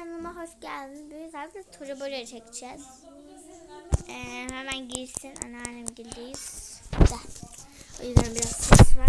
kanalıma hoş geldiniz. Bugün zaten Turu Boca çekeceğiz. Ee, hemen girsin. Anneannem girdeyiz. Da. O yüzden biraz ses var.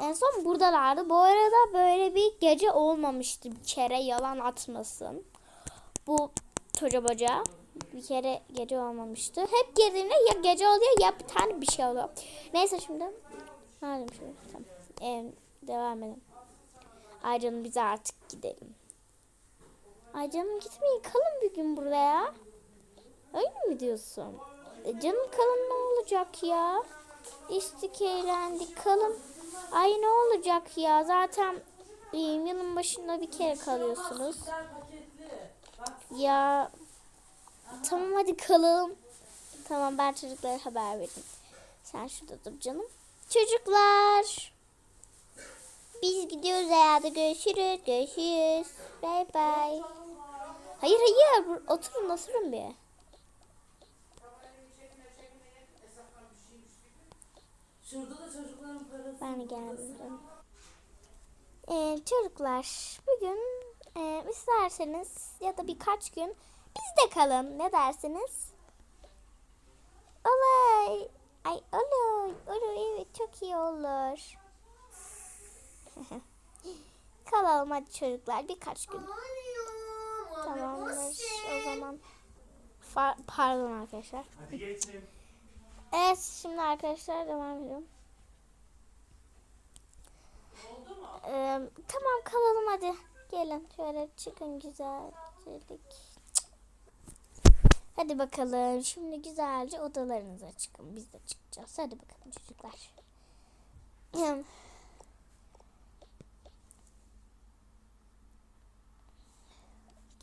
En son buradalardı. Bu arada böyle bir gece olmamıştı. Bir kere yalan atmasın. Bu Turu Boca bir kere gece olmamıştı. Hep girdiğimde ya gece oluyor ya bir tane bir şey oluyor. Neyse şimdi. Madem şöyle. Tamam. Ee, devam edelim. Ay canım biz artık gidelim. Ay canım gitmeyin kalın bir gün buraya. Öyle mi diyorsun? E canım kalın ne olacak ya? İstik eğlendik kalın. Ay ne olacak ya zaten e, yılın başında bir kere kalıyorsunuz. Ya tamam hadi kalalım. Tamam ben çocuklara haber vereyim. Sen şurada dur canım. Çocuklar. Biz gidiyoruz herhalde. Görüşürüz. Görüşürüz. Bay bay. Hayır hayır. bur- Oturun oturun bir. Şurada da çocukların parası. Ben geldim. Ee, çocuklar bugün e, isterseniz ya da birkaç gün bizde kalın. Ne dersiniz? Olur. Ay olur. Olur evet çok iyi olur. Kalalım hadi çocuklar birkaç gün. Tamamdır o zaman. Fa- pardon arkadaşlar. Hadi geçin. Evet şimdi arkadaşlar devam ediyorum. Ee, tamam kalalım hadi. Gelin şöyle çıkın güzelcelik. Hadi bakalım şimdi güzelce odalarınıza çıkın. Biz de çıkacağız. Hadi bakalım çocuklar.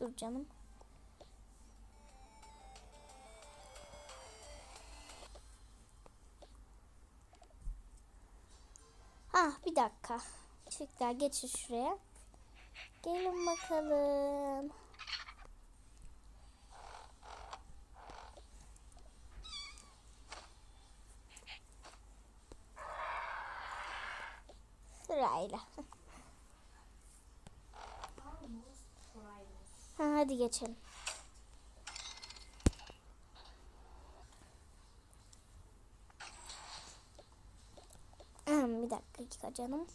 Dur canım. Ah bir dakika. Çocuklar geçin şuraya. Gelin bakalım. Sırayla. hadi geçelim. Bir dakika canım.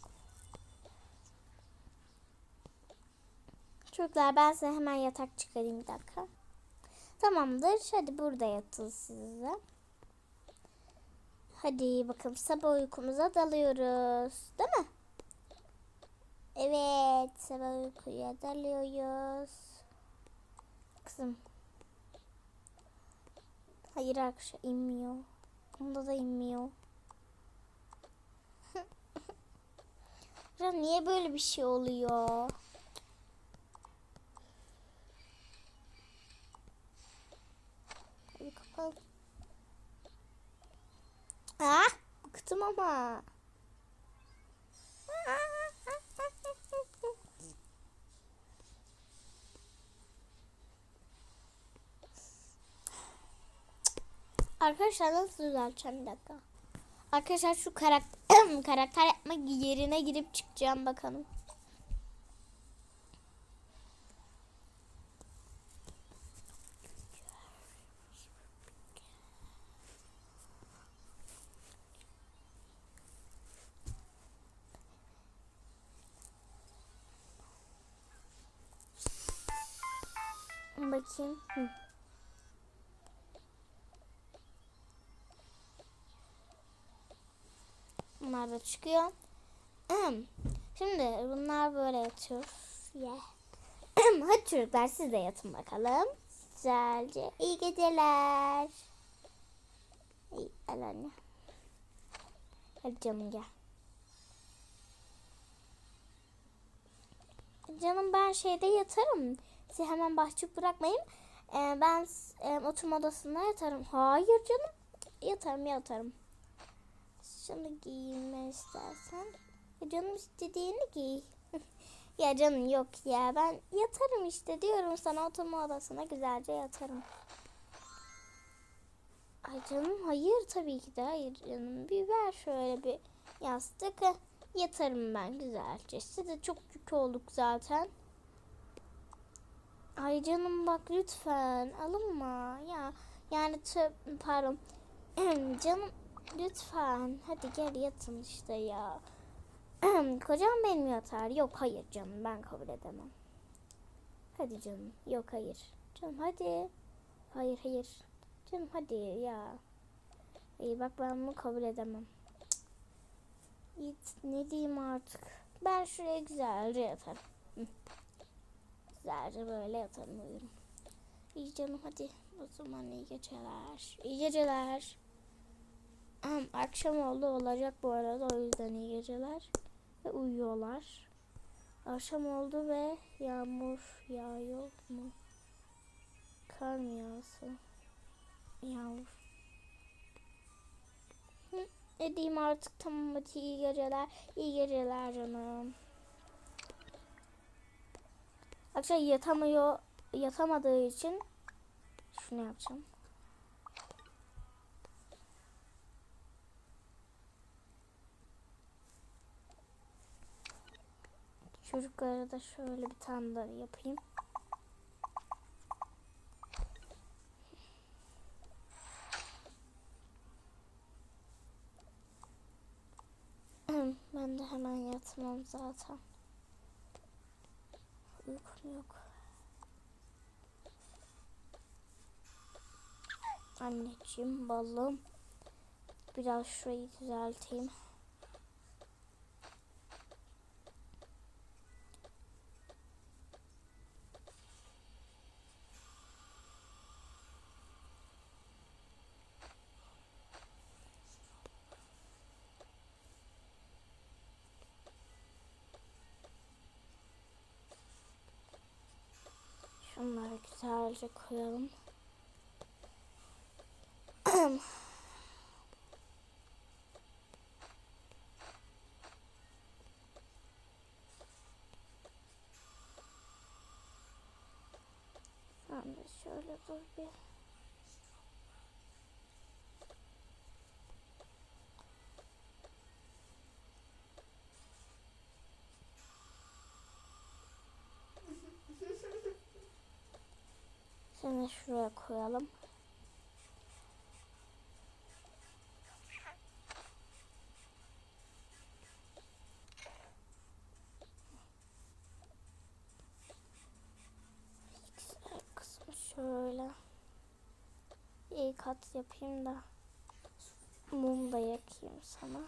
Çocuklar ben size hemen yatak çıkarayım bir dakika. Tamamdır. Hadi burada yatın size. Hadi bakalım sabah uykumuza dalıyoruz. Değil mi? Evet sabah uykuya dalıyoruz. Kızım. Hayır arkadaşlar inmiyor. Onda da inmiyor. Ya niye böyle bir şey oluyor? Hadi kapalı. Ah, bıktım ama. Arkadaşlar nasıl düzelteceğim bir dakika. Arkadaşlar şu karakter karakter yapma yerine girip çıkacağım bakalım. Bakayım. Hı. Bunlar da çıkıyor. Şimdi bunlar böyle yatıyor. Yeah. Hadi çocuklar siz de yatın bakalım. Güzelce. İyi geceler. İyi, al anne. Hadi canım gel. Canım ben şeyde yatarım. Sizi hemen bahçe bırakmayın. Ee, ben e, oturma odasında yatarım. Hayır canım. Yatarım yatarım. Şunu giyinme istersen. Ya canım istediğini giy. ya canım yok ya ben yatarım işte diyorum sana oturma odasına güzelce yatarım. Ay canım hayır tabii ki de hayır canım. Bir ver şöyle bir yastık. Yatarım ben güzelce. Size çok yük olduk zaten. Ay canım bak lütfen alınma ya. Yani tö- pardon. canım lütfen. Hadi gel yatın işte ya. Kocam benim yatar. Yok hayır canım ben kabul edemem. Hadi canım. Yok hayır. Canım hadi. Hayır hayır. Canım hadi ya. İyi bak ben bunu kabul edemem. Git ne diyeyim artık. Ben şuraya güzelce yatarım. Güzelce böyle yatarım uyurum. İyi canım hadi. O zaman iyi geceler. İyi geceler. Akşam oldu olacak bu arada o yüzden iyi geceler. Ve uyuyorlar. Akşam oldu ve yağmur yağıyor mu? Kar mı yağsa? Yağmur. Hı, ne diyeyim artık tamam hadi iyi geceler. İyi geceler canım. Akşam yatamıyor, yatamadığı için şunu yapacağım. Çocuklara da şöyle bir tane daha yapayım. Ben de hemen yatmam zaten. Uykum yok. Anneciğim balım. Biraz şurayı düzelteyim. Güzelce koyalım. De şöyle dur bir. Seni şuraya koyalım. Şöyle. İyi kat yapayım da mum da yakayım sana.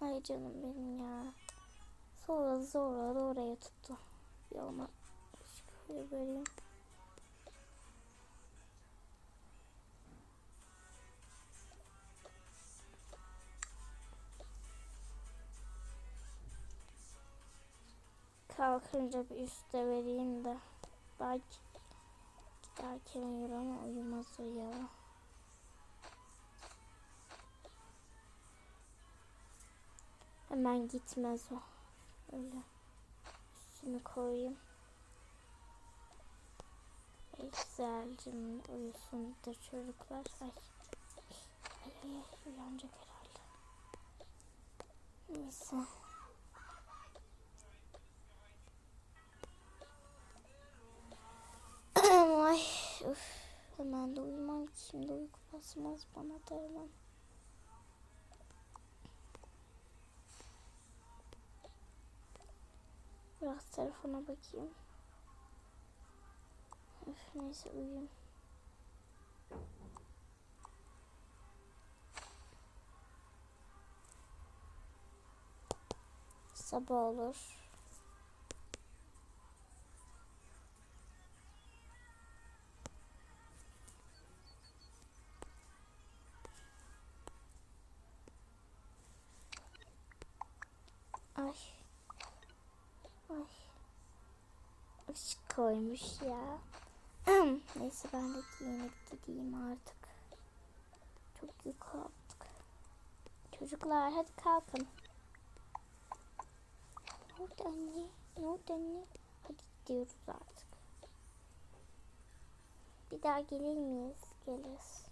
Ay canım benim ya. Sonra zora da oraya tuttu. Yoluma şöyle vereyim. Kalkınca bir üste vereyim de belki giderken uyur ama uyumaz ya. Hemen gitmez o. Öyle. Üstünü koyayım. Ey güzelce uyusundur çocuklar. Ay. Ay, uyanacak herhalde. Neyse. Ay üf. Hemen de uyumam şimdi uyku basmaz bana da hemen. Biraz telefona bakayım. Üf, neyse uyuyayım. Sabah olur. Ay. Ay. Işık koymuş ya. Neyse ben de giyinip gideyim artık. Çok yük aldık. Çocuklar hadi kalkın. Ne oldu anne? Ne anne? Hadi gidiyoruz artık. Bir daha gelir miyiz? Geliriz.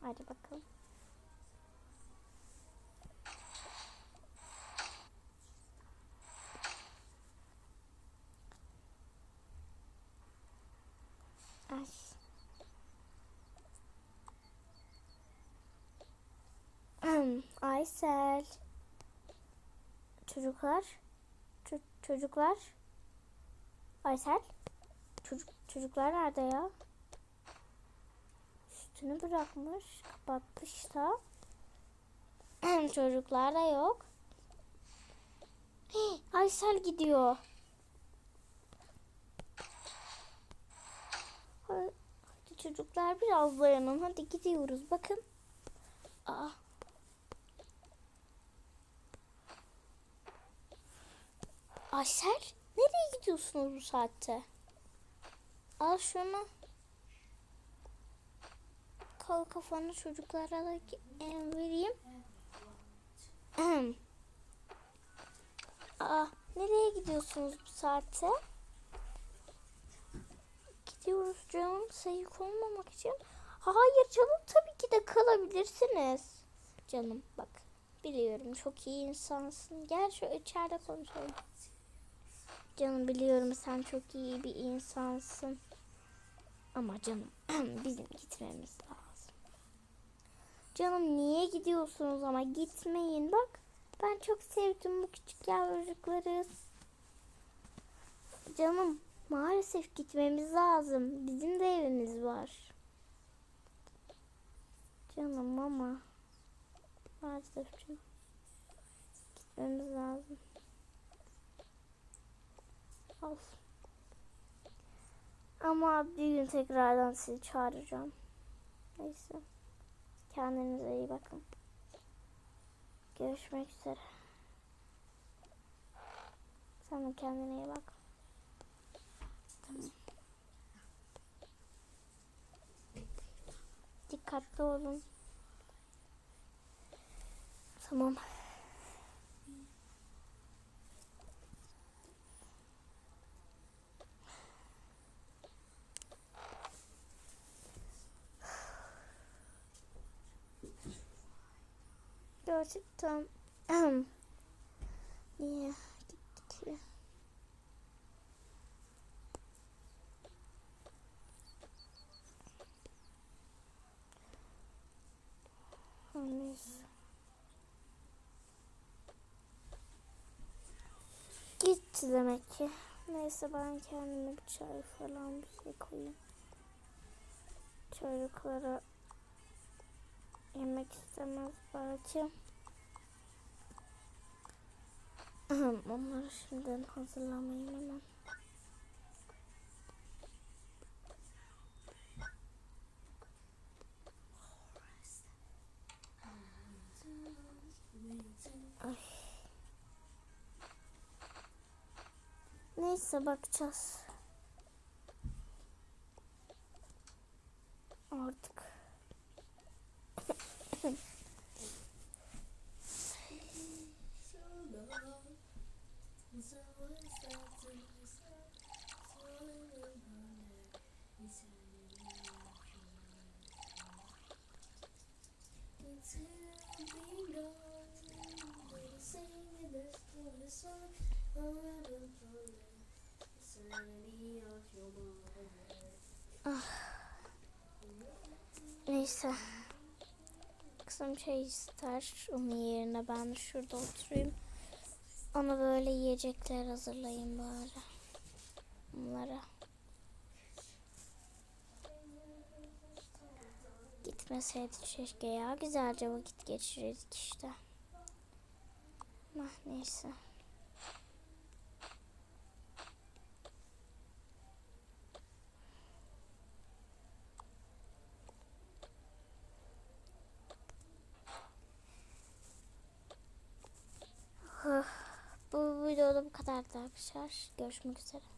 Hadi bakalım. Aysel. Çocuklar. Ço- çocuklar. Aysel. Çocuk çocuklar nerede ya? Üstünü bırakmış. Kapatmış da. çocuklar da yok. Hey, Aysel gidiyor. Hadi çocuklar biraz dayanın. Hadi gidiyoruz. Bakın. Aa. Aysel, nereye gidiyorsunuz bu saatte? Al şunu. Kal kafanı çocuklara da vereyim. Aa, nereye gidiyorsunuz bu saatte? Gidiyoruz canım sayık olmamak için. Hayır canım tabii ki de kalabilirsiniz. Canım bak biliyorum çok iyi insansın. Gel şu içeride konuşalım. Canım biliyorum sen çok iyi bir insansın. Ama canım bizim gitmemiz lazım. Canım niye gidiyorsunuz ama gitmeyin bak. Ben çok sevdim bu küçük yavrucukları. Canım maalesef gitmemiz lazım. Bizim de evimiz var. Canım ama maalesef canım. Gitmemiz lazım. Of. Ama bir gün tekrardan sizi çağıracağım. Neyse. Kendinize iyi bakın. Görüşmek üzere. Sen de kendine iyi bak. Tamam. Dikkatli olun. Tamam. Gerçekten niye gitti ki? Her Neyse. Gitti demek ki. Neyse ben kendime bir çay falan bir şey koyayım. Çocuklara yemek istemez belki. Onları şimdiden hazırlamayayım hemen. Ay. Neyse bakacağız. Neyse. Kızım şey ister. Onun yerine ben şurada oturayım. Ona böyle yiyecekler hazırlayayım bari. Onlara. Gitmeseydi keşke ya. Güzelce vakit geçirirdik işte. Ah neyse. Bu videoda bu kadar arkadaşlar. Görüşmek üzere.